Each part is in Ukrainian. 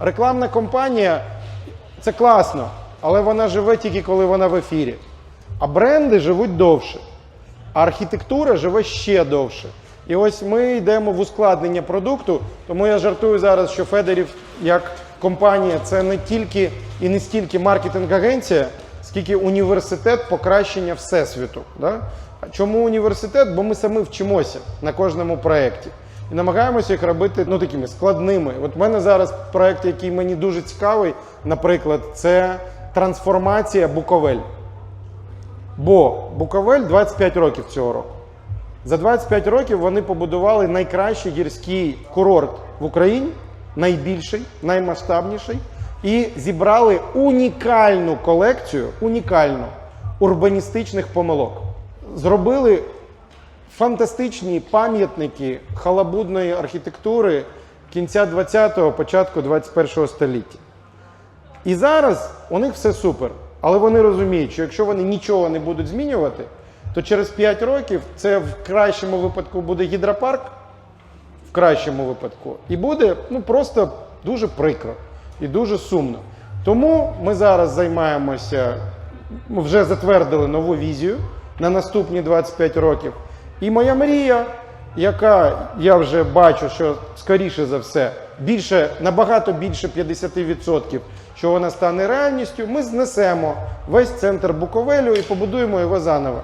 Рекламна кампанія це класно, але вона живе тільки коли вона в ефірі. А бренди живуть довше. А архітектура живе ще довше. І ось ми йдемо в ускладнення продукту, тому я жартую зараз, що Федерів як компанія це не тільки і не стільки маркетинг-агенція, скільки університет покращення всесвіту. Да? Чому університет? Бо ми самі вчимося на кожному проєкті. І намагаємося їх робити ну, такими складними. От в мене зараз проєкт, який мені дуже цікавий, наприклад, це трансформація Буковель. Бо Буковель 25 років цього року. За 25 років вони побудували найкращий гірський курорт в Україні, найбільший, наймасштабніший, і зібрали унікальну колекцію, унікальну урбаністичних помилок. Зробили фантастичні пам'ятники халабудної архітектури кінця 20-го, початку 21-го століття. І зараз у них все супер. Але вони розуміють, що якщо вони нічого не будуть змінювати, то через 5 років це в кращому випадку буде гідропарк, в кращому випадку, і буде ну, просто дуже прикро і дуже сумно. Тому ми зараз займаємося, ми вже затвердили нову візію на наступні 25 років. І моя мрія, яка я вже бачу, що скоріше за все, більше, набагато більше 50%, що вона стане реальністю, ми знесемо весь центр Буковелю і побудуємо його заново.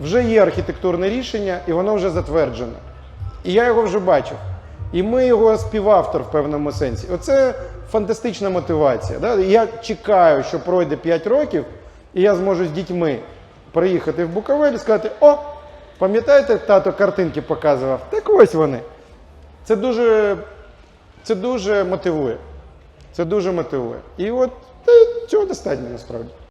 Вже є архітектурне рішення, і воно вже затверджене. І я його вже бачив. І ми його співавтор в певному сенсі. Оце фантастична мотивація. Да? Я чекаю, що пройде 5 років, і я зможу з дітьми приїхати в Буковель і сказати: о, пам'ятаєте, тато картинки показував? Так ось вони. Це дуже, це дуже мотивує. Це дуже мотивує. І от цього достатньо насправді.